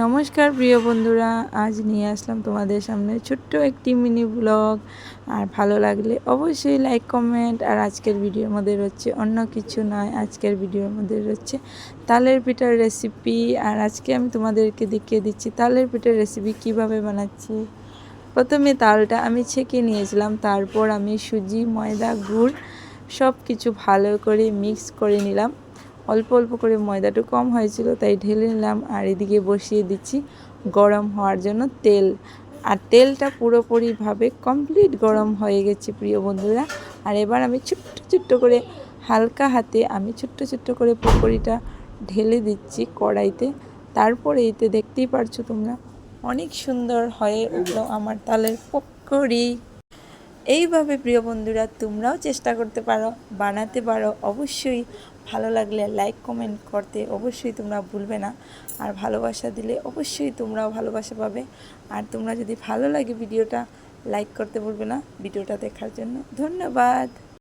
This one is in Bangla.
নমস্কার প্রিয় বন্ধুরা, আজ নিয়ে আসলাম তোমাদের সামনে ছোট্ট একটি মিনি ব্লগ আর ভালো লাগলে অবশ্যই লাইক কমেন্ট আর আজকের ভিডিওর মধ্যে রয়েছে অন্য কিছু নয়, আজকের ভিডিওর মধ্যে রয়েছে তালের পিঠার রেসিপি আর আজকে আমি তোমাদেরকে দেখিয়ে দিচ্ছি তালের পিঠার রেসিপি কীভাবে বানাচ্ছি। প্রথমে তালটা আমি ছেঁকে নিয়েছিলাম, তারপর আমি সুজি, ময়দা, গুড় সব কিছু ভালো করে মিক্স করে নিলাম। অল্প অল্প করে ময়দাটা কম হয়েছিল, তাই ঢেলে নিলাম আর এদিকে বসিয়ে দিচ্ছি গরম হওয়ার জন্য তেল। আর তেলটা পুরোপুরিভাবে কমপ্লিট গরম হয়ে গেছে, প্রিয় বন্ধুরা। আর এবার আমি ছোট্ট ছোট্ট করে, হালকা হাতে আমি ছোট্ট ছোট্ট করে পকোড়িটা ঢেলে দিচ্ছি কড়াইতে। তারপরে এতে দেখতেই পারছ তোমরা, অনেক সুন্দর হয়ে উঠল আমার তালের পকোড়ি। এইভাবে, প্রিয় বন্ধুরা, তোমরাও চেষ্টা করতে পারো, বানাতে পারো। অবশ্যই ভালো লাগলে লাইক কমেন্ট করতে অবশ্যই তোমরা ভুলবে না। আর ভালোবাসা দিলে অবশ্যই তোমরাও ভালোবাসা পাবে। আর তোমরা যদি ভালো লাগে ভিডিওটা লাইক করতে ভুলবে না। ভিডিওটা দেখার জন্য ধন্যবাদ।